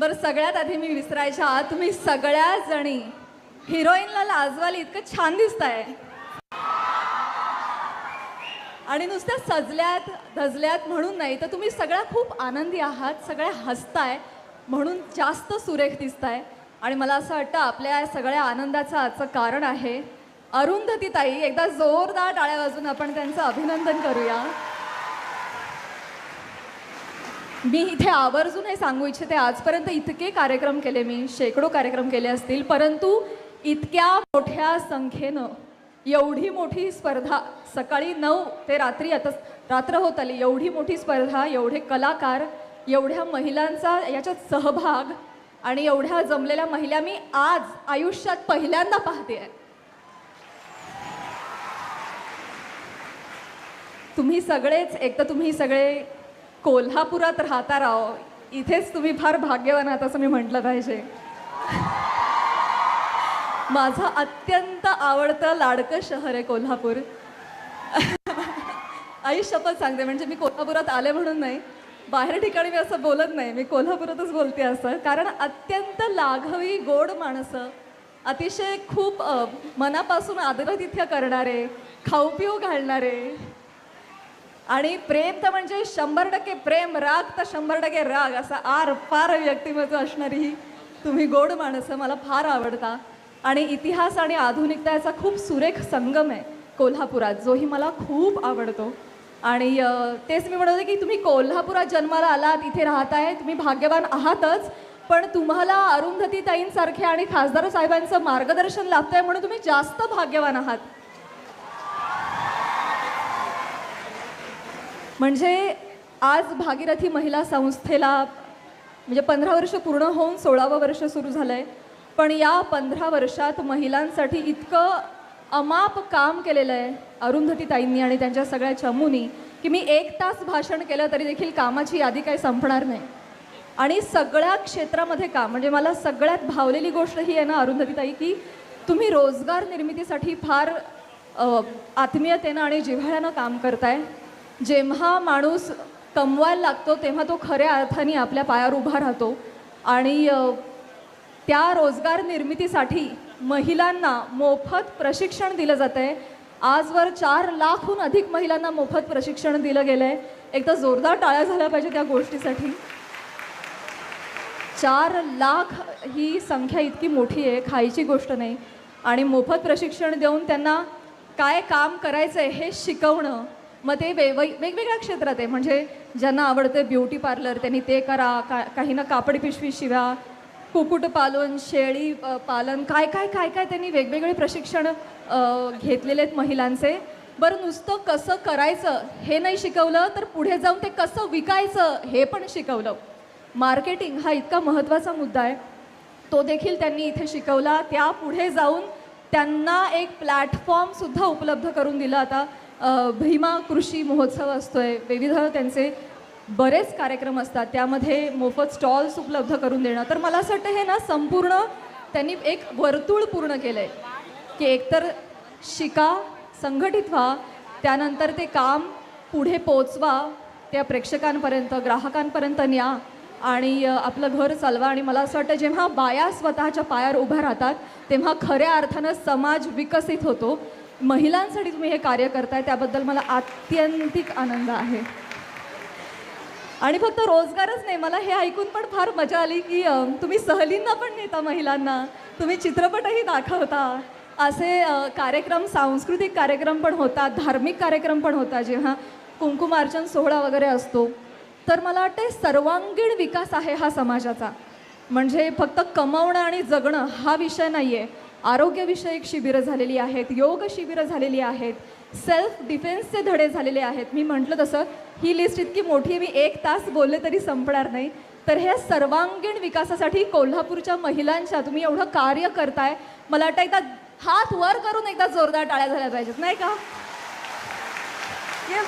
बरं सगळ्यात आधी मी विसरायच्या आत तुम्ही सगळ्या जणी हिरोईनला लाजवाल इतकं छान दिसताय. आणि नुसत्या सजल्यात धजल्यात म्हणून नाही तर तुम्ही सगळ्या खूप आनंदी आहात सगळ्या हसताय म्हणून जास्त सुरेख दिसताय. आणि मला असं वाटतं आपल्या या सगळ्या आनंदाचं आजचं कारण आहे अरुंधती ताई एकदा जोरदार टाळ्या वाजून आपण त्यांचं अभिनंदन करूया. मी इथे आवर्जून हे सांगू इच्छिते आजपर्यंत इतके कार्यक्रम केले मी शेकडो कार्यक्रम केले असतील परंतु इतक्या मोठ्या संख्येनं एवढी मोठी स्पर्धा सकाळी नऊ ते रात्री आता रात्र होत आली एवढी मोठी स्पर्धा एवढे कलाकार एवढ्या महिलांचा याच्यात सहभाग आणि एवढ्या जमलेल्या महिला मी आज आयुष्यात पहिल्यांदा पाहते आहे. तुम्ही सगळेच एक तर तुम्ही सगळे कोल्हापुरात राहता राहो इथेच तुम्ही फार भाग्यवान आहात असं मी म्हटलं पाहिजे. माझं अत्यंत आवडतं लाडकं शहर आहे कोल्हापूर. आई शपथ सांगते म्हणजे मी कोल्हापुरात आले म्हणून नाही बाहेर ठिकाणी मी असं बोलत नाही मी कोल्हापुरातच बोलते असं. कारण अत्यंत लाघवी गोड माणसं अतिशय खूप मनापासून आदर आदरातिथ्य करणारे खाऊपिऊ घालणारे आणि प्रेम तर म्हणजे शंभर टक्के प्रेम राग तर शंभर टक्के राग असा आर फार व्यक्तिमत्व असणारी ही तुम्ही गोड माणसं मला फार आवडता. आणि इतिहास आणि आधुनिकता याचा खूप सुरेख संगम आहे कोल्हापुरात जोही मला खूप आवडतो. आणि तेच मी म्हणत होते की तुम्ही कोल्हापुरात जन्माला आलात इथे राहताय तुम्ही भाग्यवान आहातच पण तुम्हाला अरुंधती ताईंसारखे आणि खासदार साहेबांचं मार्गदर्शन लाभतंय म्हणून तुम्ही जास्त भाग्यवान आहात. म्हणजे आज भागीरथी महिला संस्थेला म्हणजे पंधरा वर्ष पूर्ण होऊन सोळावं वर्ष सुरू झालं आहे पण या पंधरा वर्षात महिलांसाठी इतकं अमाप काम केलेलं आहे अरुंधती ताईंनी आणि त्यांच्या सगळ्या चमूनी की मी एक तास भाषण केलं तरी देखील कामाची यादी काही संपणार नाही. आणि सगळ्या क्षेत्रामध्ये काम म्हणजे मला सगळ्यात भावलेली गोष्ट ही आहे ना अरुंधती ताई की तुम्ही रोजगार निर्मितीसाठी फार आत्मीयतेनं आणि जिव्हाळ्यानं काम करताय. जेव्हा माणूस कमवायला लागतो तेव्हा तो खऱ्या अर्थाने आपल्या पायावर उभा राहतो. आणि त्या रोजगार निर्मितीसाठी महिलांना मोफत प्रशिक्षण दिलं जातं आहे आजवर चार लाखहून अधिक महिलांना मोफत प्रशिक्षण दिलं गेलं आहे एक तर जोरदार टाळ्या झाल्या पाहिजे त्या गोष्टीसाठी. चार लाख ही संख्या इतकी मोठी आहे खायची गोष्ट नाही. आणि मोफत प्रशिक्षण देऊन त्यांना काय काम करायचं आहे हे शिकवणं मग ते वे वै- वेगवेगळ्या क्षेत्रात आहे. म्हणजे ज्यांना आवडतं ब्युटी पार्लर त्यांनी ते करा का काहींना कापडी पिशवी शिवा कुक्कुटपालन शेळी पालन काय काय काय काय त्यांनी वेगवेगळे प्रशिक्षण घेतलेले आहेत महिलांचे. बरं नुसतं कसं करायचं हे नाही शिकवलं तर पुढे जाऊन ते कसं विकायचं हे पण शिकवलं. मार्केटिंग हा इतका महत्त्वाचा मुद्दा आहे. तो देखील त्यांनी इथे शिकवला. त्या पुढे जाऊन त्यांना एक प्लॅटफॉर्मसुद्धा उपलब्ध करून दिला आता. भीमा कृषी महोत्सव असतोय. विविध त्यांचे बरेच कार्यक्रम असतात. त्यामध्ये मोफत स्टॉल्स उपलब्ध करून देणं. तर मला असं वाटतं हे ना संपूर्ण त्यांनी एक वर्तुळ पूर्ण केलं आहे की एकतर शिका संघटित व्हा त्यानंतर ते काम पुढे पोचवा त्या प्रेक्षकांपर्यंत ग्राहकांपर्यंत न्या आणि आपलं घर चालवा. आणि मला असं वाटतं जेव्हा बाया स्वतःच्या पायावर उभ्या राहतात तेव्हा खऱ्या अर्थानं समाज विकसित होतो. महिलांसाठी तुम्ही हे कार्य करताय त्याबद्दल मला आत्यंतिक आनंद आहे. आणि फक्त रोजगारच नाही मला हे ऐकून पण फार मजा आली की तुम्ही सहलींना पण नेता महिलांना. तुम्ही चित्रपटही दाखवता. असे कार्यक्रम सांस्कृतिक कार्यक्रम पण होतात धार्मिक कार्यक्रम पण होता जेव्हा कुंकुमार्चन सोहळा वगैरे असतो. तर मला वाटते सर्वांगीण विकास आहे हा समाजाचा. म्हणजे फक्त कमवणं आणि जगणं हा विषय नाही आहे आरोग्यविषयक शिबिरं झालेली आहेत योग शिबिरं झालेली आहेत सेल्फ डिफेन्सचे धडे झालेले आहेत. मी म्हटलं तसं ही लिस्ट इतकी मोठी आहे मी एक तास बोलले तरी संपणार नाही. तर ह्या सर्वांगीण विकासासाठी कोल्हापूरच्या महिलांच्या तुम्ही एवढं कार्य करताय मला वाटतं एकदा हात वर करून एकदा जोरदार टाळ्या झाल्या पाहिजेत नाही का? ये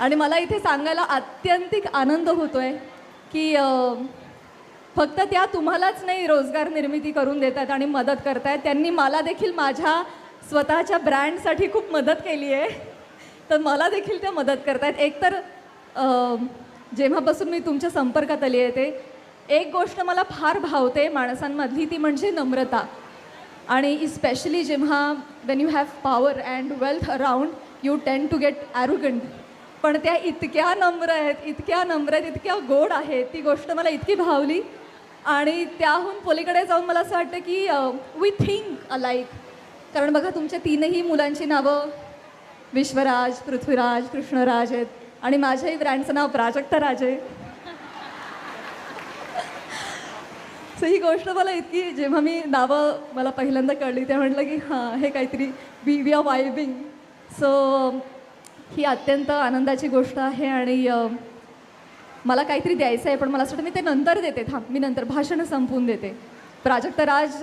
आणि मला इथे सांगायला आत्यंतिक आनंद होतोय की फक्त त्या तुम्हालाच नाही रोजगार निर्मिती करून देत आहेत आणि मदत करतायत. त्यांनी मला देखील माझ्या स्वतःच्या ब्रँडसाठी खूप मदत केली आहे. तर मला देखील त्या मदत करतायत. एकतर जेव्हापासून मी तुमच्या संपर्कात आली आहे ते एक गोष्ट मला फार भावते माणसांमधली ती म्हणजे नम्रता. आणि इस्पेशली जेव्हा when you have power and wealth around you tend to get arrogant पण त्या इतक्या नम्र आहेत इतक्या नम्र आहेत इतक्या गोड आहेत ती गोष्ट मला इतकी भावली. आणि त्याहून पलीकडे जाऊन मला असं वाटतं की वी थिंक अलाईक कारण बघा तुमच्या तीनही मुलांची नावं विश्वराज पृथ्वीराज कृष्णराज आहेत. आणि माझ्याही ब्रँडचं नाव प्राजक्ता राज. आहे सो ही गोष्ट मला इतकी जेव्हा मी नावं मला पहिल्यांदा कळली ते म्हटलं की हां हे काहीतरी we we are vibing so ही अत्यंत आनंदाची गोष्ट आहे आणि मला काहीतरी द्यायचं आहे पण मला असं वाटतं मी ते नंतर देते. थांब मी नंतर भाषण संपवून देते. प्राजक्त राज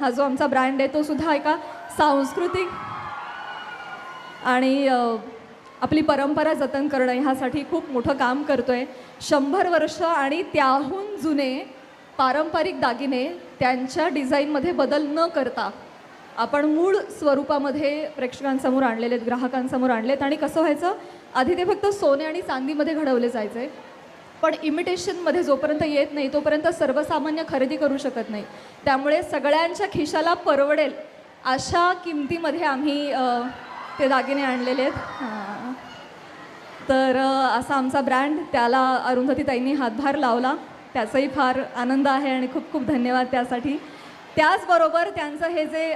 हा जो आमचा ब्रँड आहे तो सुद्धा एका सांस्कृतिक आणि आपली परंपरा जतन करणं ह्यासाठी खूप मोठं काम करतो आहे शंभर वर्ष आणि त्याहून जुने पारंपरिक दागिने त्यांच्या डिझाईनमध्ये बदल न करता आपण मूळ स्वरूपामध्ये प्रेक्षकांसमोर आणलेले आहेत ग्राहकांसमोर आणलेत. आणि कसं व्हायचं? आधी ते फक्त सोने आणि चांदीमध्ये घडवले जायचे. पण इमिटेशनमध्ये जोपर्यंत येत नाही तोपर्यंत सर्वसामान्य खरेदी करू शकत नाही. त्यामुळे सगळ्यांच्या खिशाला परवडेल अशा किमतीमध्ये आम्ही ते दागिने आणलेले आहेत. तर असा आमचा ब्रँड. त्याला अरुंधतीताईंनी हातभार लावला. त्याचाही फार आनंद आहे आणि खूप खूप धन्यवाद त्यासाठी. त्याचबरोबर त्यांचं हे जे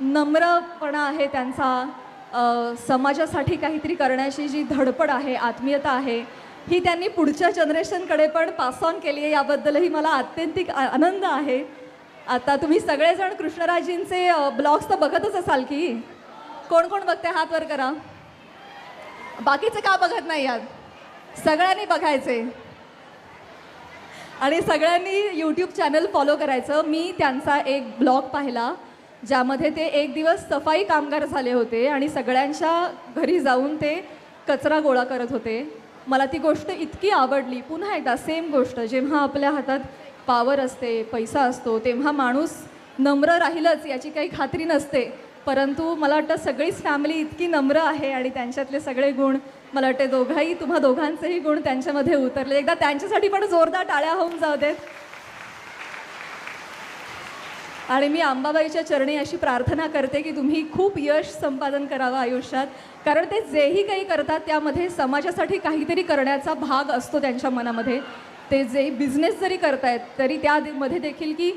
नम्रपणा आहे त्यांचा समाजासाठी काहीतरी करण्याची जी धडपड आहे आत्मीयता आहे ही त्यांनी पुढच्या जनरेशनकडे पण पास ऑन केली आहे. याबद्दलही मला आत्यंतिक आनंद आहे. आता तुम्ही सगळेजण कृष्णराजींचे ब्लॉग्स तर बघतच असाल की. कोण कोण बघते हात वर करा. बाकीचे का बघत नाही यात? सगळ्यांनी बघायचे. आणि सगळ्यांनी यूट्यूब चॅनल फॉलो करायचं. मी त्यांचा एक ब्लॉग पाहिला ज्यामध्ये ते एक दिवस सफाई कामगार झाले होते आणि सगळ्यांच्या घरी जाऊन ते कचरा गोळा करत होते. मला ती गोष्ट इतकी आवडली. पुन्हा एकदा सेम गोष्ट. जेव्हा आपल्या हातात पावर असते पैसा असतो तेव्हा माणूस नम्र राहीलच याची काही खात्री नसते. परंतु मला वाटतं सगळीच फॅमिली इतकी नम्र आहे आणि त्यांच्यातले सगळे गुण मला वाटते दोघाही तुम्हा दोघांचेही गुण त्यांच्यामध्ये उतरले. एकदा त्यांच्यासाठी पण जोरदार टाळ्या होऊन जाऊ देत. आणि मी अंबाबाईच्या चरणी अशी प्रार्थना करते की तुम्ही खूप यश संपादन करावं आयुष्यात. कारण ते जेही काही करतात त्यामध्ये समाजासाठी काहीतरी करण्याचा भाग असतो त्यांच्या मनामध्ये. ते जे बिझनेस जरी करतायत तरी त्यामध्ये देखील की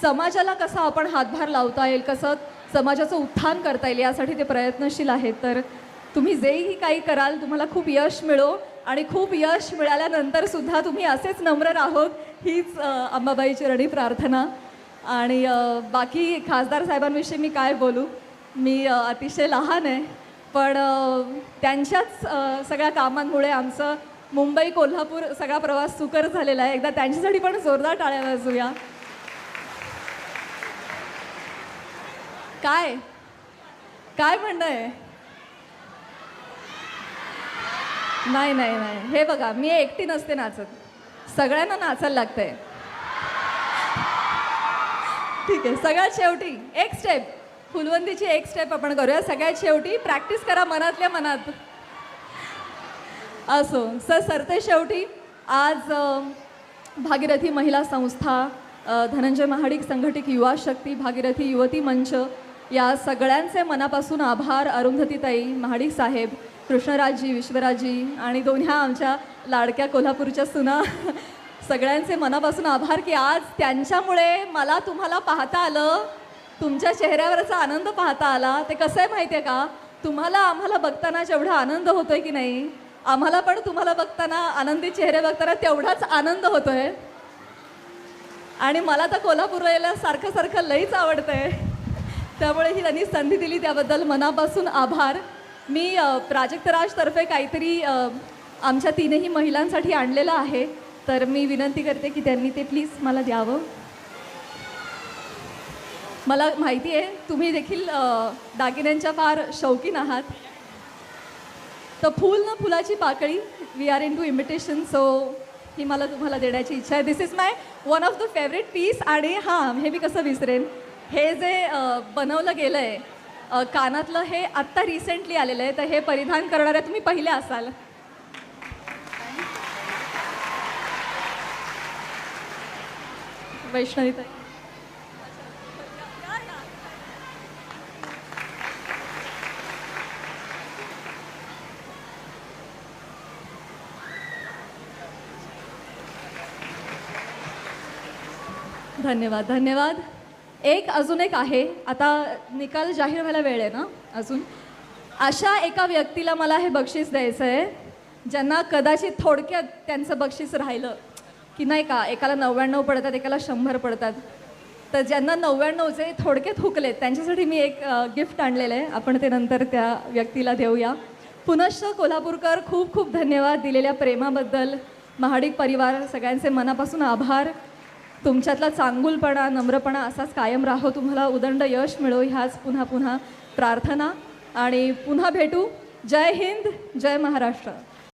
समाजाला कसा आपण हातभार लावता येईल कसं समाजाचं उत्थान करता येईल यासाठी ते प्रयत्नशील आहेत. तर तुम्ही जेही काही कराल तुम्हाला खूप यश मिळो आणि खूप यश मिळाल्यानंतर सुद्धा तुम्ही असेच नम्र राहोत हीच अंबाबाईची रणी प्रार्थना. आणि बाकी खासदार साहेबांविषयी मी काय बोलू? मी अतिशय लहान आहे पण त्यांच्याच सगळ्या कामांमुळे आमचं मुंबई कोल्हापूर सगळा प्रवास सुकर झालेला आहे. एकदा त्यांच्यासाठी पण जोरदार टाळ्या वाजूया काय? काय म्हणणं आहे? नाही नाही नाही. हे बघा मी एकटी नसते नाचत. सगळ्यांना नाचायला लागतंय. ठीक आहे सगळ्यात शेवटी एक स्टेप फुलवंतीची एक स्टेप आपण करूया. सगळ्यात शेवटी प्रॅक्टिस करा मनातल्या मनात. असो सर सरते शेवटी आज भागीरथी महिला संस्था धनंजय महाडिक संघटित युवा शक्ती भागीरथी युवती मंच या सगळ्यांचे मनापासून आभार अरुंधतीताई महाडिक साहेब कृष्णराजजी विश्वराजजी आणि दोन्ह्या आमच्या लाडक्या कोल्हापूरच्या सुना सगळ्यांचे मनापासून आभार की आज त्यांच्यामुळे मला तुम्हाला पाहता आलं तुमच्या चेहऱ्यावरचा आनंद पाहता आला. ते कसं आहे माहिती आहे का? तुम्हाला आम्हाला बघताना जेवढा आनंद होतोय की नाही आम्हाला पण तुम्हाला बघताना आनंदी चेहरे बघताना तेवढाच आनंद होतोय. आणि मला तर कोल्हापूरला यायला सारखं सारखं लईच आवडतंय. त्यामुळे ही त्यांनी संधी दिली त्याबद्दल मनापासून आभार. मी प्राजक्तराजतर्फे प्राजक्त राजतर्फे काहीतरी आमच्या तीनही महिलांसाठी आणलेलं आहे. तर मी विनंती करते की त्यांनी ते प्लीज मला द्यावं. मला माहिती आहे तुम्ही देखील दागिन्यांच्या फार शौकीन आहात. तर फूल ना फुलाची पाकळी we are into imitation so ही मला तुम्हाला देण्याची इच्छा आहे. This is my one of the favourite piece आणि हां हे मी कसं विसरेन? हे जे बनवलं गेलं आहे कानातलं हे आत्ता रिसेंटली आलेलं आहे तर हे परिधान करणाऱ्या तुम्ही पहिले असाल. वैष्णवी धन्यवाद धन्यवाद. एक अजून एक आहे. आता निकाल जाहीर व्हायला वेळ आहे ना अजून. अशा एका व्यक्तीला मला हे बक्षीस द्यायचं आहे ज्यांना कदाचित थोडक्यात त्यांचं बक्षीस राहिलं. की नाही का एकाला नव्याण्णव पडतात एकाला शंभर पडतात. तर ज्यांना नव्याण्णवचे थोडक्यात हुकलेत त्यांच्यासाठी मी एक गिफ्ट आणलेलं आहे. आपण ते नंतर त्या व्यक्तीला देऊया. पुनश्च कोल्हापूरकर खूप खूप धन्यवाद दिलेल्या प्रेमाबद्दल. महाडिक परिवार सगळ्यांचे मनापासून आभार. तुमच्यातला चांगुलपणा नम्रपणा असाच कायम राहो. तुम्हाला उदंड यश मिळो ह्याच पुन्हा पुन्हा प्रार्थना. आणि पुन्हा भेटू. जय हिंद जय महाराष्ट्र.